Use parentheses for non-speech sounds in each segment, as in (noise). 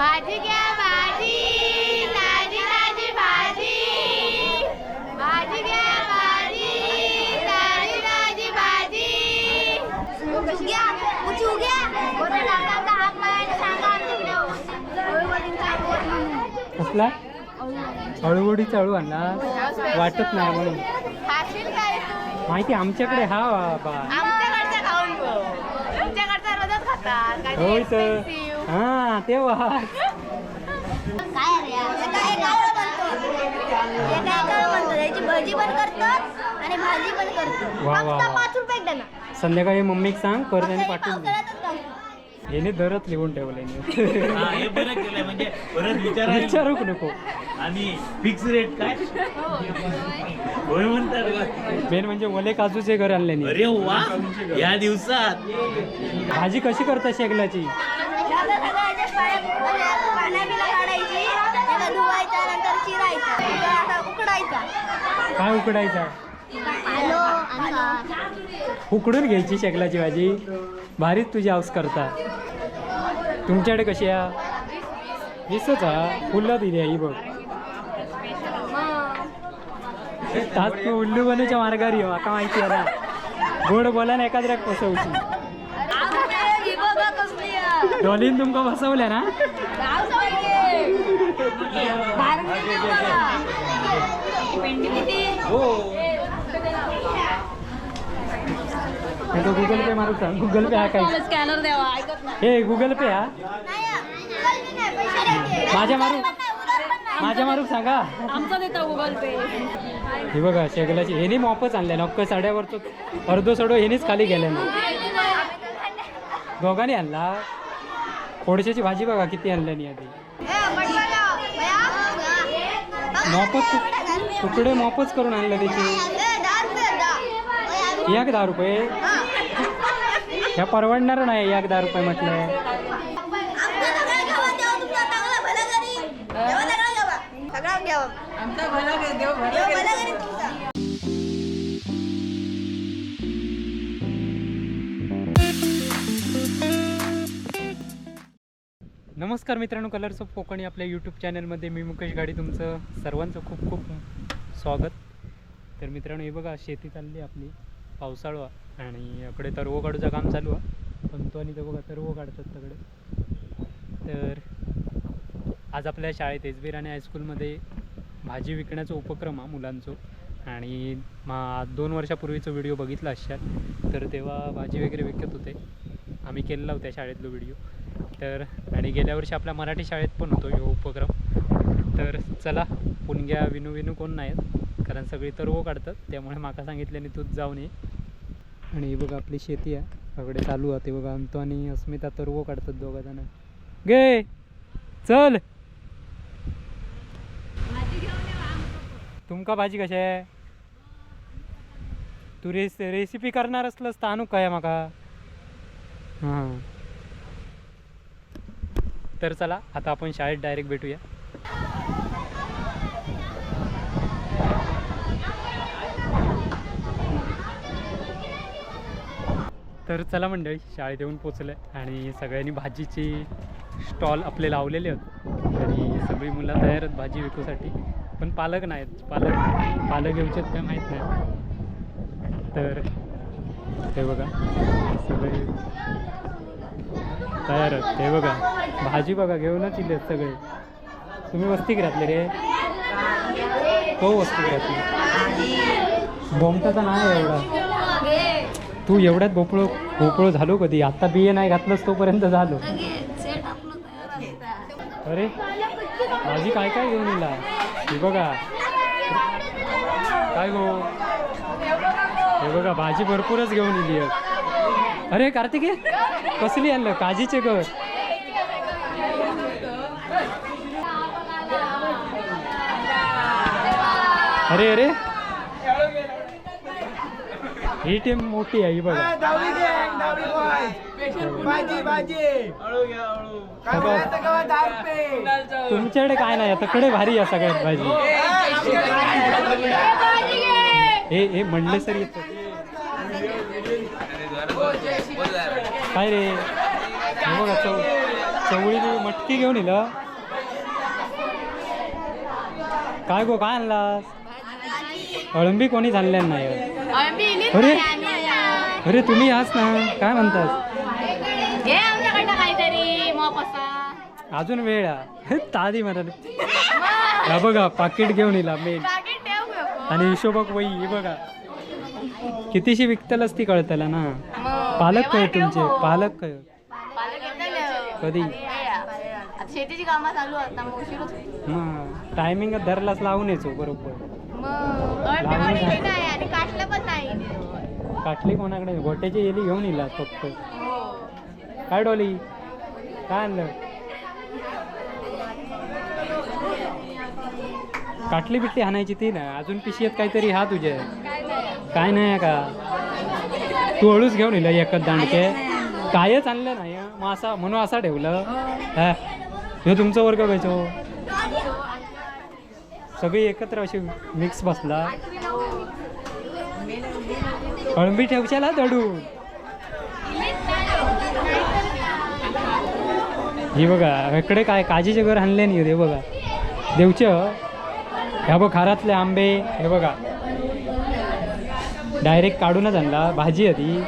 भाजी घ्या भाजी. ताजी ताजी भाजी. भाजी घ्या भाजी. ताजी ताजी भाजी. घ्या उचू घ्या. बरं टाकाचा हात पायाने सांगा आमच्याकडे वडीलचा पोट म्हणून. कसला? अळूवडी चळू आणला वाटत नाही म्हणून. खाशील काय तू? माहिती आमच्याकडे हा बा आमच्याकडचा खाऊन बघ. तुमच्याकडचा रोजच खातात होय तर. हा तेव्हा. काय रे? एका एकावर बनतो एका एकावर बनतो याची भजी पण करतात आणि भाजी पण करतात. वा, वा, फक्त वा. पाच रुपये डना. संध्याकाळी मम्मीक सांग कर त्याने फक्त पाठवून दे. पावसाळ्यातच करतो. याने दरच लिहून ठेवले हा, हे बरं केलंय म्हणजे परत विचारूक नको. आणि फिक्स रेट काय? होय म्हणतात मेन म्हणजे वले काजूचे घर आणले नाही अरे वा या दिवसात. भाजी कशी करता शेगलाची? काय उकडायचा? उकडून घ्यायची शेकलाची भाजी. भारीच तुझी हाऊस करता. तुमच्याकडे कशी आहे? वीसच हा फुलं दिली आई बघ. तास तू उल्लू बनूच्या मार्गारी हो माका माहिती आहे गोड बोला ना एखाद्या फसवची डॉलीन तुमका फसवल्या ना? तो गुगल पे मारू सांग. गुगल पे हा काय? स्कॅनर द्यावा ऐकत नाही. हे गुगल पे हा? माझ्या मारू माझ्या मारू सांगा. आमचा देता गुगल पे हे बघा शेगलाची हेनी मॉपच आणल्या नक्क साड्यावरचं अर्धो सडो हेनीच खाली गेल्या ना. दोघांनी आणला. खोडशाची भाजी बघा किती आणल्यानी आधी. मॉपच तुकडे मॉपच करून आणलं त्याची. एक दहा रुपये. ह्या परवडणार नाही एक दहा रुपये म्हटलं. नमस्कार मित्रांनो कलर्स ऑफ कोकणी आपल्या यूट्यूब चॅनलमध्ये मी मुकेश गाडी तुमचं सर्वांचं खूप खूप स्वागत. तर मित्रांनो हे बघा शेती चालली आपली पावसाळा आणि इकडे तरवो काढूचं काम चालू आहे. पण तो आणि तो बघा तरवो काढतात सगळे. तर आज आपल्या शाळेत एस बी राणे हायस्कूलमध्ये भाजी विकण्याचा उपक्रम हा मुलांचो. आणि मा दोन वर्षापूर्वीचा व्हिडिओ बघितला असाल तर तेव्हा भाजी वगैरे विकत होते. आम्ही केलेला होत्या शाळेतलो व्हिडिओ तर आणि गेल्या वर्षी आपल्या मराठी शाळेत पण होतो यो उपक्रम. तर चला पुणग्या विनू विनू कोण नाहीत कारण सगळी तरवो काढतात त्यामुळे माका सांगितल्याने तूच जाऊन ये. आणि ही बघा आपली शेती आहे सगळे चालू आहे ते बघा अंतो आणि अस्मिता तर तरवो काढतात दोघा जण. गे चल. तुमका भाजी कशी आहे? तू रेस रेसिपी करणार असलंस तर आणू काय माका? हां. तर चला आता आपण शाळेत डायरेक्ट भेटूया. तर चला मंडळी शाळेत येऊन पोचलं आणि सगळ्यांनी भाजीची स्टॉल आपले लावलेले आहेत. आणि सगळी मुलं तयार आहेत भाजी विकूसाठी. पण पालक नाहीत. पालक पालक येऊचेत काय माहीत नाही. तर ते बघा सगळे तयार आहेत. ते बघा भाजी बघा घेऊनच इले सगळे. तुम्ही वस्ती घरातले रे? तो वस्ती घरातली. बोमटाचा नाही एवढा. तू एवढ्यात भोपळो भोपळो झालो कधी? आता बिये नाही घातलंस तोपर्यंत झालो. अरे भाजी काय काय घेऊन येला हे बघा. काय गो? हे बघा भाजी भरपूरच घेऊन इली आहे अरे कार्तिके! कसली आणलं? काजीचे घर. अरे अरे. ही टीम मोठी आहे ही बघा. तुमच्याकडे काय नाही आता कडे भारी आहे सगळ्यात भाजी. हे हे म्हणले सर येत. काय रे? हे बघा चवळी मटकी घेऊन येलं काय गो काय आणलास? अळंबी कोणी आणल्या नाही अरे अरे तुम्ही याच ना काय म्हणतात अजून वेळ आहे तादी हा बघा पाकिट घेऊन येला मेन. आणि हिशोबक वही ही बघा. कितीशी विकतलच ती कळतला ना. पालक काय तुमचे. पालक काय पालक येतलं. कधी? आता शेतीची कामं चालू आहेत मग. मग टायमिंग धरलाच लावून यायचो बरोबर. हे काटलं पण नाही. काटली कोणाकडे? गोट्याची येली घेऊन येला फक्त. काय डॉली? काय आणलं? काटली बिटली हाणायची ती ना अजून पिशीत काहीतरी हा तुझे. काय नाही. आहे का? तू हळूच घेऊन येलं एकच दांडके. कायच आणलं नाही हं. मग असा म्हणून असा ठेवलं. हा. ह्यो तुमचा वर्ग खायचो सगळी एकत्र अशी मिक्स बसला. अळंबी ठेवशाला दडून ही बघा इकडे काय काजीचे घर आणले नाही रे बघा. देवचं ह्या बघ खारातले आंबे हे बघा. डायरेक्ट काढूनच आणला. भाजी होती.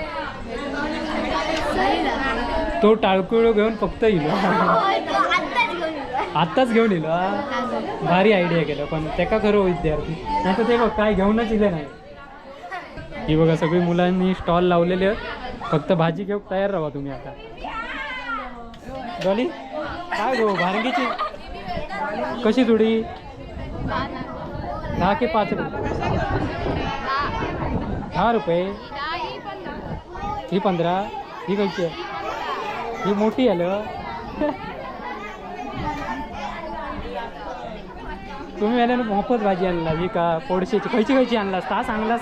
तो टाळकुळ घेऊन फक्त येईल आत्ताच घेऊन येईल भारी आयडिया केलं पण त्याका खरं विद्यार्थी? नाही तर ते बघ काय घेऊनच इले नाही. ही बघा सगळी मुलांनी स्टॉल लावलेले आहेत. फक्त भाजी घेऊन तयार राहा तुम्ही आता. डॉली काय गो भारंगीची कशी जुडी दहा की पाच रुपये? दहा रुपये. ही पंधरा ही कशी आहे ही मोठी आलं. तुम्ही याला मोफत भाजी आणला ही का पोडशीची खयची खयची आणलास ता ना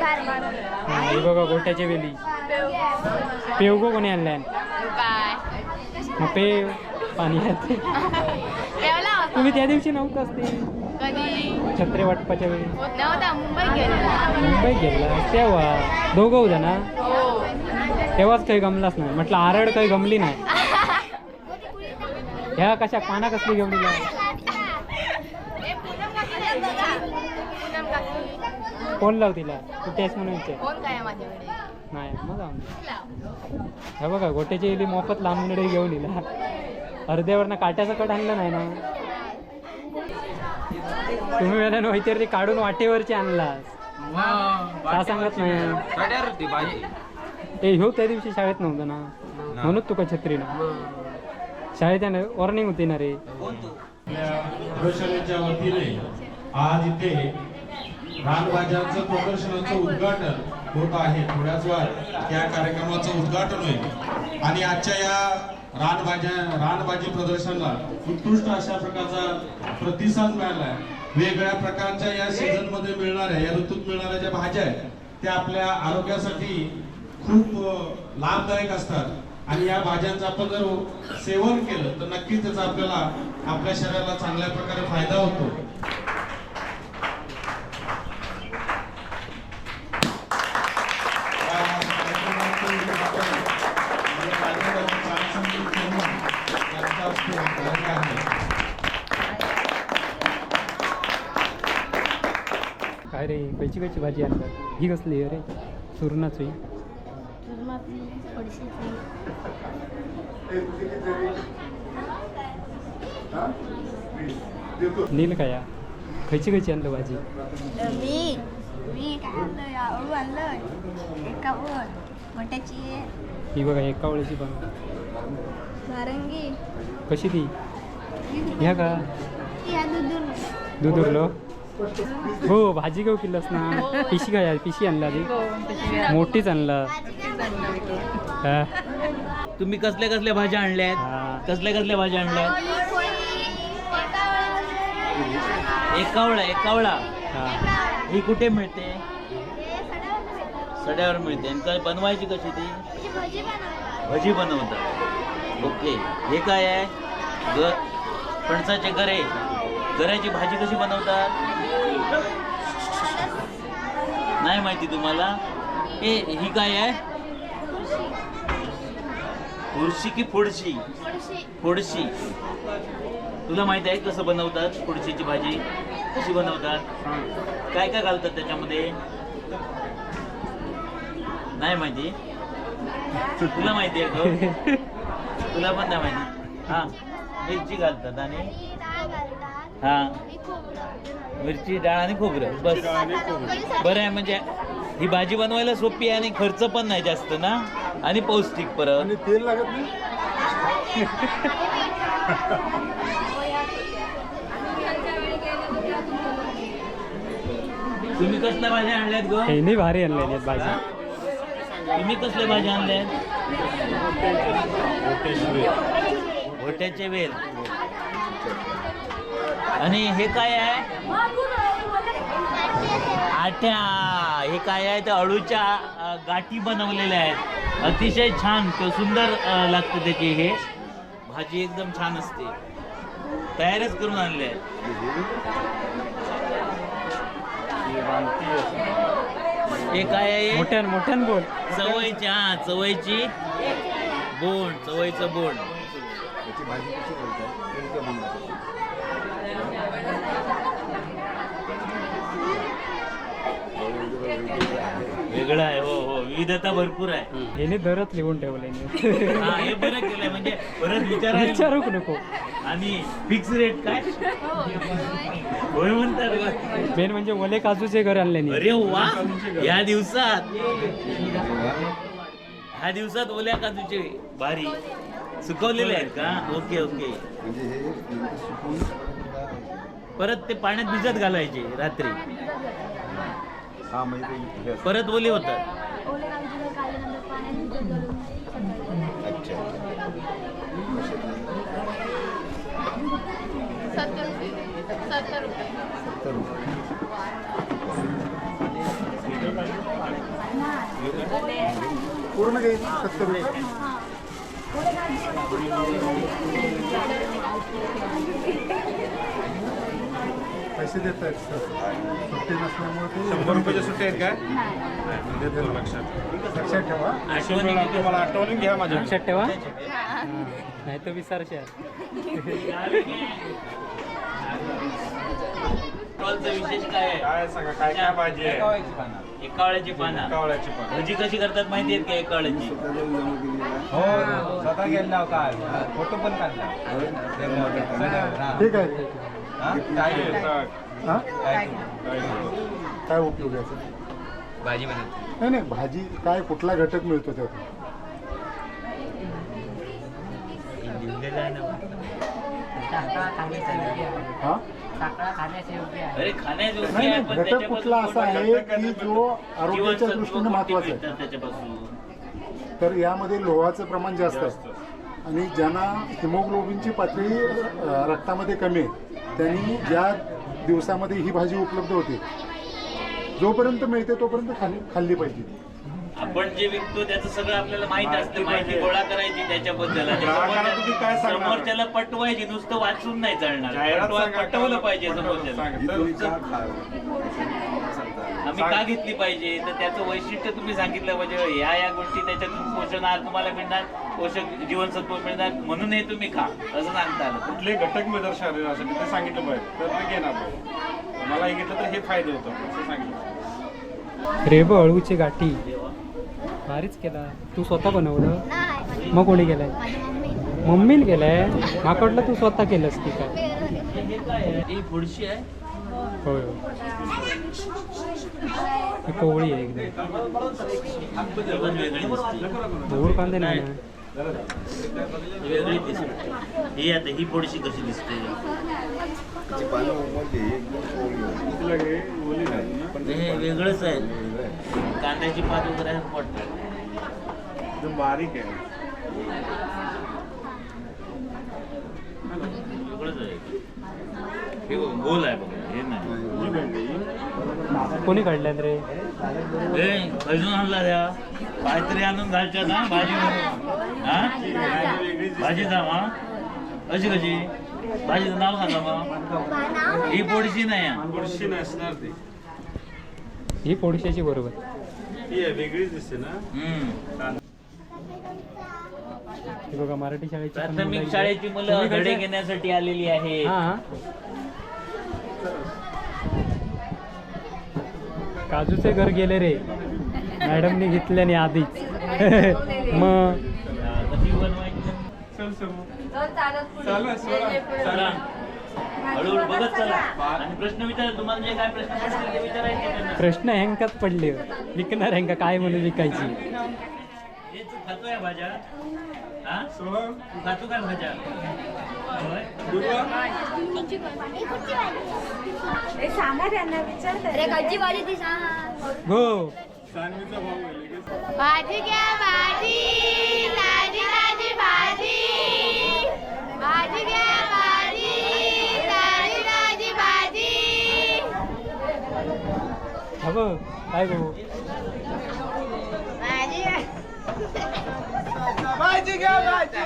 भार हा, ही बघा गोट्याच्या वेली. पेवगो कोणी आणलाय? मग पेव पाणी ठेवला तुम्ही त्या दिवशी नव्हताच ते कधी? छत्रे वाटपाच्या वेळी. होत नव्हता मुंबईत गेला तेव्हा दोघं होत्या ना? हो. तेव्हाच काही गमलाच नाही. म्हटलं आरड काही गमली नाही. ह्या कशा पाना कसली पूनम काकी बघा. पूनम काकी. कोण लाव तिला तू तेच म्हणून विचार. कोण काय माझ्याकडे? नाही मग जाऊन हे बघा गोट्याची इली मोफत लांब लांबनडे घेऊन इला. अर्ध्यावरनं काट्याचं कट आणलं नाही ना? तुम्ही वेळा नव्हती ते काढून वाटेवरची आणलास. का सांगत नाही. ते ह्यो त्या दिवशी शाळेत नव्हतं ना? म्हणून तुका छत्री ना. शाळेत वॉर्निंग होती ना रे. वतीने आज इथे रानबाजारचं प्रदर्शनाचं उद्घाटन होत आहे. थोड्याच वेळात या कार्यक्रमाचं उद्घाटन होईल. आणि आजच्या या रानभाज्या रानभाजी प्रदर्शनाला उत्कृष्ट अशा प्रकारचा प्रतिसाद मिळाला आहे वेगवेगळ्या प्रकारच्या या सीझनमध्ये मिळणाऱ्या या ऋतूत मिळणाऱ्या ज्या भाज्या आहेत त्या आपल्या आरोग्यासाठी खूप लाभदायक असतात. आणि या भाज्यांचं आपण जर सेवन केलं तर नक्कीच त्याचा आपल्याला आपल्या शरीराला चांगल्या प्रकारे फायदा होतो. खयची खयची भाजी आणतात. ही कसली अरे सुरणाची नील काय. खयची खयची आणलं भाजी. मी मी काय आणलं अळू आणलं एका वर बटाची ही बघा एका वेळेची पण. नारंगी. कशी ती? ह्या का? या दुधून दूध उरलो हो भाजी घेऊ किल्लस ना. पिशी काय पिशी आणला ती मोठीच आणला. हा. तुम्ही कसल्या कसल्या भाज्या आणल्यात? हा. कसल्या कसल्या भाज्या आणल्यात? एकावळा एकावळा. हा. ही कुठे मिळते? सड्यावर मिळते. आणि काय बनवायची कशी ती? भजी बनवतात. ओके. हे काय आहे? ग फणसाचे गरे गऱ्याची भाजी कशी बनवतात? नाही माहिती तुम्हाला? ए ही काय आहे? फुरशी की फोडशी? फोडशी. तुला माहिती आहे कसं बनवतात फोडशीची भाजी? कशी बनवतात? काय काय घालतात त्याच्यामध्ये? नाही माहिती. तुला माहिती आहे का? (laughs) तुला पण नाही माहिती. हा. मिरची घालतात आणि हा. मिरची डाळ आणि खोबरं बस. बरं आहे म्हणजे ही भाजी बनवायला सोपी आहे आणि खर्च पण नाही जास्त ना? आणि पौष्टिक परत. तेल लागत नाही? तुम्ही कसल्या भाज्या आणल्यात ग? नाही भारी आणलेली आहेत भाजी तुम्ही कसल्या भाज्या आणल्यात? घोट्याचे वेल. आणि हे काय आहे? आट्या. हे काय आहे? तर अळूच्या गाठी बनवलेल्या आहेत. अतिशय छान. सुंदर लागते त्याची हे. भाजी एकदम छान असते. तयारच करून आणले आहे हे काय आहे? मोठ्यान मोठ्यान बोल. चवळीची हा चवळीची बोंड चवळीचं बोंड. वेगळं आहे हो हो. विविधता भरपूर आहे. याने दरच लिहून ठेवले हा हे बरं केलंय म्हणजे परत विचारायला विचारूक नको. आणि फिक्स रेट काय? होय म्हणतात. का? मेन म्हणजे वले काजूचे घर आणले नाही अरे वा या दिवसात. ह्या दिवसात ओल्या काजूचे भारी सुकवलेले आहेत का? Okay okay. परत ते पाण्यात भिजत घालायचे रात्री. परत ओले होतात. ओले काजू काढल्यानंतर पाण्यात भिजत घालून सकाळी सत्तर रुपये. सत्तर रुपये. पूर्ण काही सत्तर रुपये? पैसे देत आहेत सुट्टी नसल्यामुळे ते शंभर रुपयाच्या सुट्टी आहेत काय लक्षात. लक्षात ठेवा. आठवणी? तुम्हाला घ्या माझ्या. लक्षात ठेवा. नाही तर विसरशा. (laughs) स्टॉलचं विशेष काय आहे? काय सांगा काय काय भाजी आहे एकावळ्याची पानं. कावळ्याची पण भजी कशी करतात माहिती आहेत का एकावळ्याची? हो स्वतः गेला काल फोटो पण काढला ठीक आहे. हा? काय हा? काय काय उपयोग आहे भाजी बनवते नाही नाही भाजी काय कुठला घटक मिळतो त्यात लिहिलेलं आहे ना. हा? योग्य नाही आहे, नाही पण घटक त्याच्यापासून कुठला असा आहे की जो आरोग्याच्या जीवनसत्व दृष्टीने कोणते महत्त्वाचा आहे. भेटतात त्याच्यापासून? तर यामध्ये लोहाचं प्रमाण जास्त आहे. आणि ज्यांना हिमोग्लोबिनची पातळी अ, रक्तामध्ये कमी आहे त्यांनी ज्या दिवसामध्ये ही भाजी उपलब्ध होते जोपर्यंत मिळते तोपर्यंत खाल्ली खाल्ली पाहिजे. आपण जे विकतो त्याचं सगळं आपल्याला माहीत असतं माहिती गोळा करायची त्याच्याबद्दल. आणि ग्राहकाला तुम्ही काय समोरच्या- सांगणार? समोरच्याला पटवायची नुसतं वाचून नाही चालणार. जाहिरात पटवा- सांगा, पटवलं पाहिजे समोरच्याला. सांगा. आम्ही का घेतली पाहिजे? तर त्याचं वैशिष्ट्य तुम्ही सांगितलं पाहिजे या या गोष्टी त्याच्यातून पोषण आहार तुम्हाला मिळणार पोषक जीवनसत्व मिळणार म्हणून हे तुम्ही खा असं सांगता आलं. कुठले घटक मिळतात शरीरासाठी ते सांगितलं पाहिजे. तर ते घेणार मला हे घेतलं तर हे फायदे होतात असं सांगितलं. रेब अळूची गाठी. भारीच केला. तू स्वतः बनवलं? नाही मग कोणी केलंय? माझी मम्मी. मम्मीने केलंय? माका वाटलं तू स्वतः केलंस की काय? हे काय आहे. ही होय होय. ही कोवळी आहे एकदम. पण वेगळी दिसते धूर कांदे नाही ना? ही वेगळी दिसते ही आता ही पुढशी कशी दिसते? हे वेगळंच आहे. कांद्याची पात वगैरे आहे, वाटतं एकदम बारीक आहे. वेगळंच आहे. हे गोल आहे बघा. हे नाही. कोणी काढल्यात रे? ए खजून आणला द्या. काहीतरी आणून घालच्या ना भाजी. हा? भाजी हा कशी कशी? भाजीचं नाव सांगा मग ही पोडशी नाही हा. बुरशी नसणार ती. ही पोडशाची बरोबर. ती आहे, वेगळीच दिसते ना? हम्म. हे बघा मराठी शाळेची प्राथमिक. शाळेची मुलं धडे कशा- घेण्यासाठी आलेली आहे. काजूचे घर गेले रे. मॅडमनी घेतल्याने आधीच. (laughs) मग हळूहळू बघत चला. आणि प्रश्न विचार तुम्हाला जे काय प्रश्न पडतील ते विचारायचे त्यांना. प्रश्न हँकात पडले. विकणार हँका काय म्हणून विकायची? हे तू खातोय भाज्या? हा? तू खातो का भाज्या? होय? अरे कच्ची भाजी ती सांग. हो. भाजी घ्या भाजी. बघ काय गो भाजी भाजी घ्या भाजी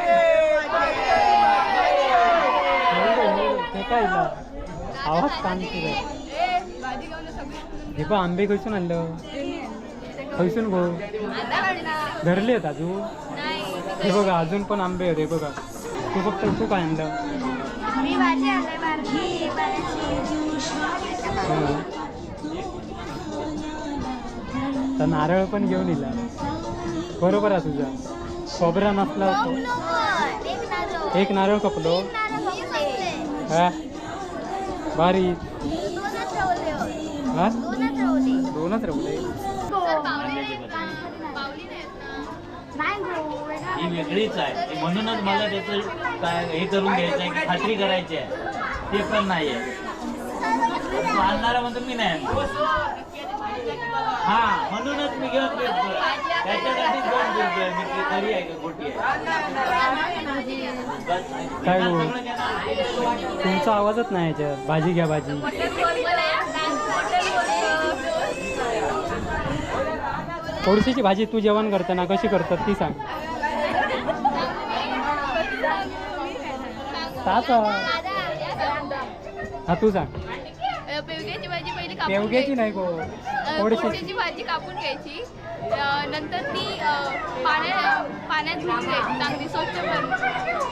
ते काय? आवाज कानते हे बघ आंबे खैसून आणलं. खैसून गो धरले आहेत अजून. हे बघा अजून पण आंबे आहेत हे बघा. तू फक्त तू काय आणलं? तर नारळ पण घेऊन येला बरोबर आहे तुझा. खोबरा नसला एक नारळ. कपलो. हा? भारी. होय. हा. दोनच रवले ही वेगळीच आहे. म्हणूनच मला त्याचं काय हे करून घ्यायचं आहे की खात्री करायची आहे. ते पण नाही आहे आणणारा म्हणतो मी नाही. हा म्हणूनच मी घेऊन फिरतो त्याच्यासाठी दोन फिरतोय मी ती खरी आहे का खोटी आहे? काय हो? तुमचा आवाजच नाही याच्यात. भाजी घ्या भाजी. थोडीशी भाजी तू जेवण करताना कशी करतात ती सांग. हा तू सांग. पेवग्याची भाजी पहिली कापून पेवग्याची नाही गो. पोळीची भाजी कापून घ्यायची. नंतर ती अ, पाण्यात पाण्यात धुवून घ्यायची चांगली स्वच्छ करून.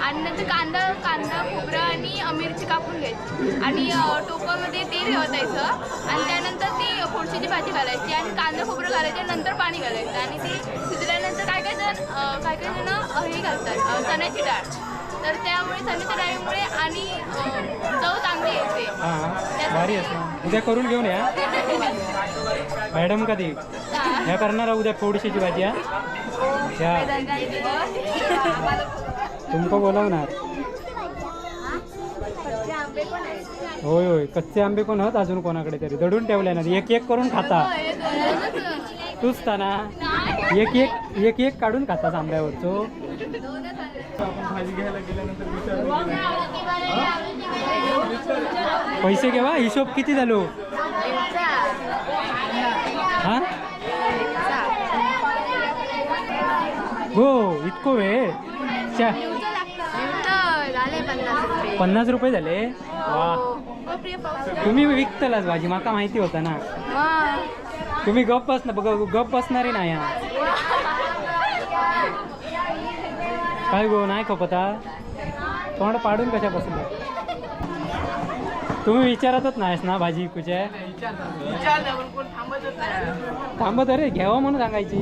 आणि नंतर कांदा कांदा खोबरं आणि मिरची कापून घ्यायची. आणि टोपामध्ये तेल ओतायचं आणि त्यानंतर ती फोडशीची भाजी घालायची आणि कांदा खोबरं घालायचे नंतर पाणी घालायचं. आणि ती शिजल्यानंतर काय काय जण काय काय जण हे घालतात चण्याची डाळ. तर त्यामुळे डाळीमुळे आणि चव चांगली येते. हा. भारी ना. उद्या करून घेऊन या. मॅडम कधी? ह्या करणार उद्या थोडीशीची भाजी हा? ह्या तुमका बोलवणार. होय होय. कच्चे आंबे पण आहेत अजून कोणाकडे तरी. दडून ठेवले ना. एक एक करून खाता. तूच ना. एक एक एक एक काढून खातास आंब्यावरचो पैसे घेवा हिशोब किती झालो? हा? हो इतको वेळ? झाले पन्नास रुपये झाले? वा. तुम्ही विकतलाच भाजी माका माहिती होता ना. तुम्ही गप बघ गप बसणारी नाही हा. काय गो नाही खपता तोंड पाडून कशा बसलं? तुम्ही विचारतच नाहीस ना भाजी कुठे थांबत अरे घ्यावं म्हणून सांगायची.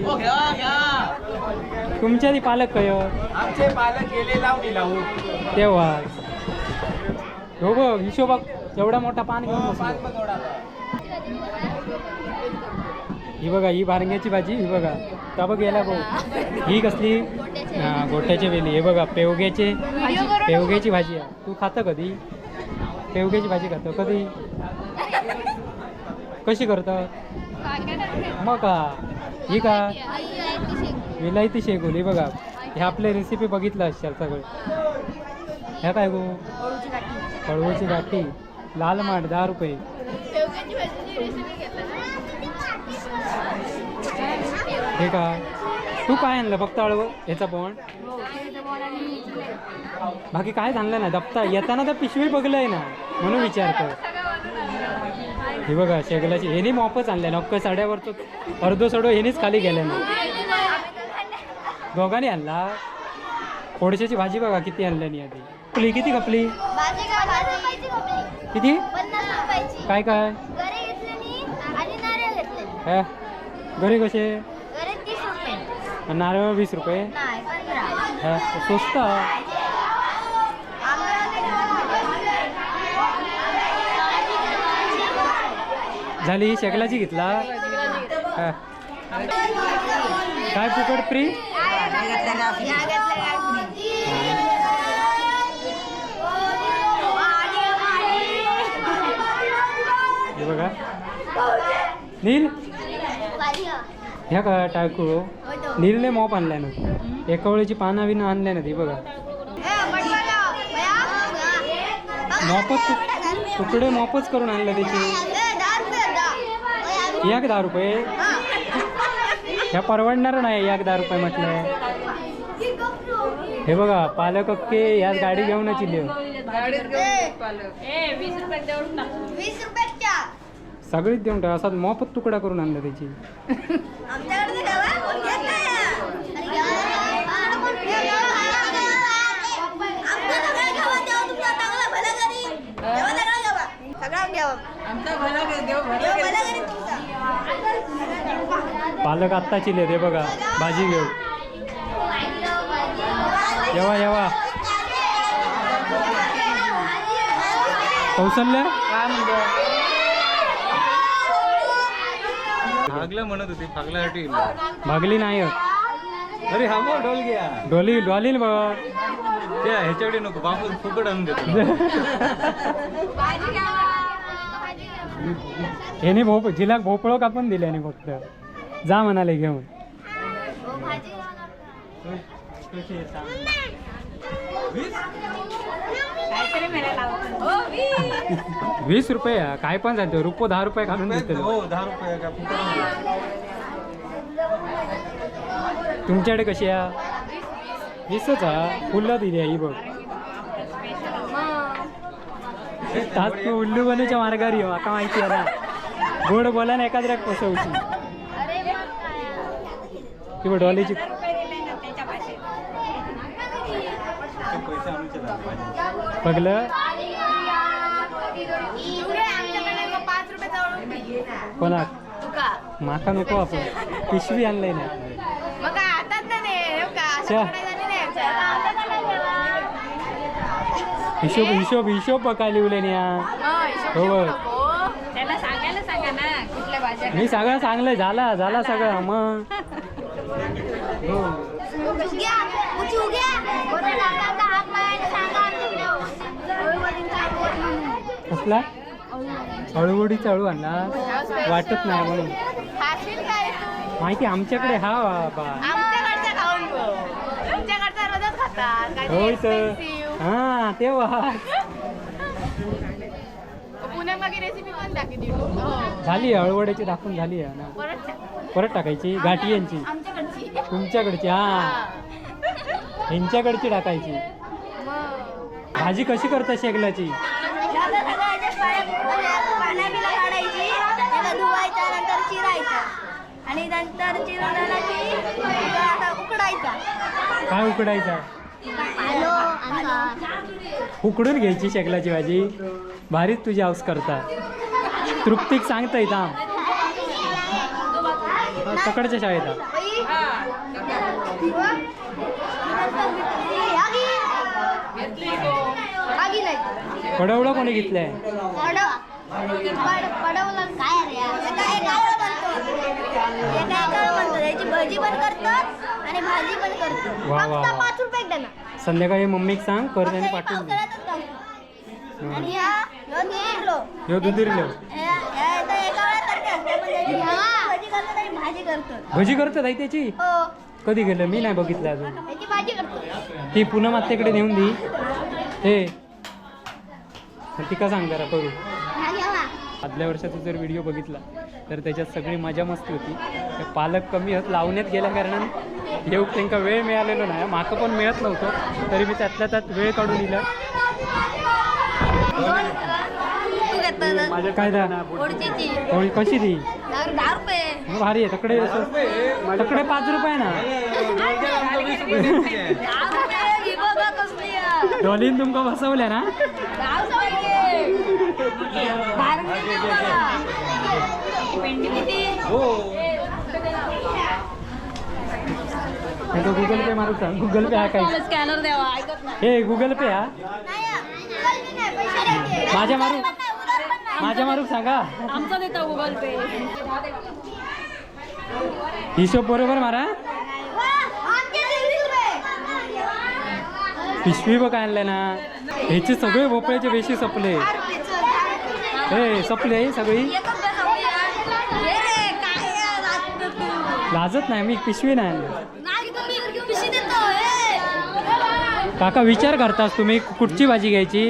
तुमच्या ती पालक कय. आमचे पालक गेले लावणी लावू तेव्हा हो बघ हिशोबा एवढा मोठा पान घेऊन ही बघा ही बारंग्याची भाजी ही बघा. का बघ याला बघ ही कसली? गोट्याची वेली. हे बघा पेवग्याचे पेवग्याची भाजी आहे. तू खातं कधी? पेवग्याची भाजी खातं कधी? कशी करतं? मग का? ही का? विलायती शेगुल. हे बघा. हे आपले रेसिपी बघितलं असाल सगळे. ह्या काय गो? पळवूची गाठी. लाल माठ दहा रुपये शेवग्याची भाजीची रेसिपी घेतला हे का? तू काय आणलं फक्त अळव ह्याचा पण बाकी काय आणलं ना दप्ता येताना तर पिशवी बघलंय ना. म्हणून विचारतो हे बघा शेगलाची हेनी मॉपच आणल्या. नक्क साड्यावर तो अर्धो सडो हेनीच खाली गेल्या ना. दोघांनी आणला. खोडशाची भाजी बघा किती आणल्यानी आधी. कपली किती कपली किती? काय काय? घरी कसे? नारळ वीस रुपये. हा स्वस्त. झाली शेकलाची घेतला. हा. काय फुकट फ्री हे बघा. नील? ह्या का टाकू? निर्णय मॉप आणलाय ना. एका वेळेची पाना विना आणल्या ना ती बघा. मॉपच तुकडे मॉपच करून आणलं त्याची. एक दहा रुपये. ह्या परवडणार नाही एक दहा रुपये म्हटलं. हे बघा पालक अक्के याच गाडी घेऊनच इले सगळीच देऊन ठेवा असा मॉपच तुकडा करून आणला त्याची आमच्याकडे ठेवा कोण घेत नाही आणि घ्यायला कोण आमचं सगळं घ्यावा तेव्हा तुमचं चांगलं भलं करी तेव्हा सगळं घ्यावा पालक आत्ता चिले ते बघा भाजी घेऊ येवा येवा. कौशल्य? भागलं म्हणत होती भागल्यासाठी भागली नाही. अरे हा मग डोल घ्या. डॉली डॉली बघा त्या ह्याच्याकडे नको बापू फुकट आणून देतो. (laughs) ह्याने भोप जिला भोपळो कापून दिल्याने फक्त. जा म्हणाले घेऊन. वीस रुपये हा. काय पण जाते रुपये दहा रुपये घालून देते तुमच्याकडे कशी आहे? वीसच हा फुलं दिली आहे ही बघ. तास तू उल्लू बनायच्या मार्गावर ये माका माहिती आहे ना. गोड बोला ना एखाद्या मग काय किंवा डॉलीची बघलं? माका नको आपण. पिशवी आणलंय ना मग काय हातात ना ते हो का असं च्या. पडायचं नाही याच्यात. हिशोब हिशोब हिशोब बघा लिवले ना हो बघ त्याला सांगायला सांगा ना कुठल्या भाज्या मी सगळं चांगलं झाला झाला सगळं मग. हो. कसला? हळूहळू चळू आणला वाटत नाही म्हणून. काय माहिती आमच्याकडे हा बा आमच्याकडचा खाऊन बघ. तुमच्याकडचा रोजच खातात काय होय तर. हा तेव्हा. रेसिपी पण हो. झाली हळवड्याची दाखवून झाली आहे ना. परत टाक. परत टाकायची गाठी यांची. आमच्याकडची. तुमच्याकडची हा. यांच्याकडची टाकायची. भाजी कशी करता शेगलाची? आणि नंतर की उकडायचा. काय उकडायचा? उकडून घ्यायची शेगलाची भाजी. भारीच तुझी हाऊस करता. तृप्तीक सांगता येतं तकडच्या शाळेत. पडवलं कोणी घेतलंय? पडवलं काय बनतो त्याची भजी पण करतात आणि भाजी पण करतात. वा, वा, फक्त. पाच रुपये संध्याकाळी मम्मीक सांग कर पाठवून दे. पावसाळ्यातच. आणि ह्या ह्यो दुधिरलो. ह्यो दुधिरलो. ह्या- ह्या इथं एका वेळासारखे असतात, पण त्याची भजी करतात आणि भाजी करतात भजी करतात आई त्याची? हो. कधी गेलं? मी नाही बघितलं अजून. त्याची भाजी करतो. ती पुन्हा मात्याकडे नेऊन दे. हे. तिका सांग जरा करू. ह्या घ्या वा. आदल्या वर्षाचा जर व्हिडिओ बघितला. तर त्याच्यात सगळी मजा मस्ती होती. पालक कमी होत लावण्यात गेल्या कारणान येऊक त्यांना वेळ मिळालेलो नाही. माका पण मिळत नव्हतं. तरी मी त्यातल्या त्यात वेळ काढून दिला. नंतर काय होळी कशी ती? भारी आहे. तकडे तकडे पाच रुपये ना. डॉलीन तुमका बसवल्या ना दहा रुपये घे. बारा रुपये दे मला. किती? हे. तो गुगल पे मारू सांग गुगल पे हा काय? स्कॅनर द्यावा ऐकत नाही. हे गुगल पे हा? माझ्या मारू माझ्या मारू सांगा. आमचा देता गुगल पे हिशोब बरोबर मारा. पिशवी बघ आणलं ना. ह्याचे सगळे भोपळ्याचे बेशी सपले. हे सपले सगळी. लाजत नाही मी पिशवी नाही काका विचार करतास तुम्ही कुठची भाजी घ्यायची?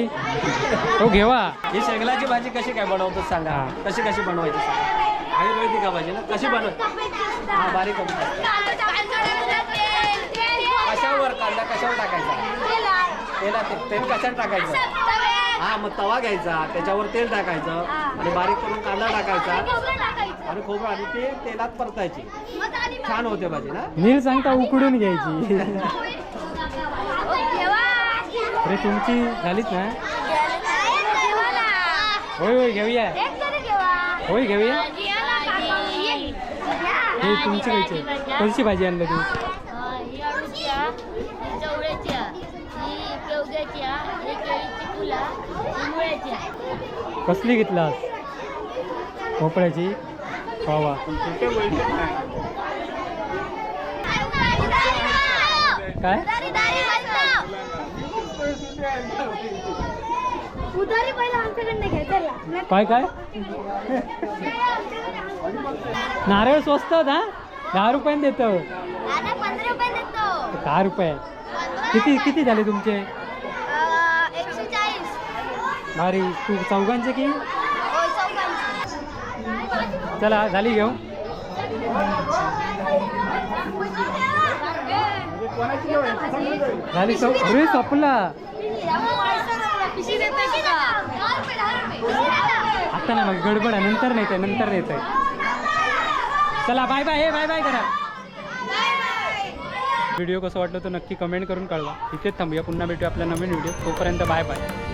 हो घेवा. ही शेंगलाची भाजी कशी काय बनवतो सांगा. हा. कशी कशी बनवायची सांगा. आयुर्वेदिक आहे भाजी ना? कशी बनव हा बारीक. कशावर कांदा कशावर टाकायचा? तेला कशात टाकायचं? हा मग तवा घ्यायचा. त्याच्यावर तेल टाकायचं. आणि बारीक करून कांदा टाकायचा. आणि खोबरं आणि ते तेलात परतायची. छान होते भाजी ना? नील सांगता उकडून घ्यायची. (laughs) अरे तुमची झालीच ना? होय होय घेऊया. होय घेऊया. हे तुमची खायची. कोणची भाजी आणलं तू? कसली घेतलास भोपळ्याची? पावा. काय? काय काय? नारळ स्वस्त हा? दहा रुपयाने देतो. दहा रुपये. किती किती झाले तुमचे? भारी. तू चौघांचे की? चला झाली घेऊ झाली चौ अरे सपला. आता ना मग गडबड आहे. नंतर नाही ते नंतर नाही ते चला बाय बाय हे बाय बाय करा. व्हिडिओ कसं वाटलं तर नक्की कमेंट करून कळवा. इथेच थांबूया. पुन्हा भेटूया आपल्या नवीन व्हिडिओ तोपर्यंत बाय बाय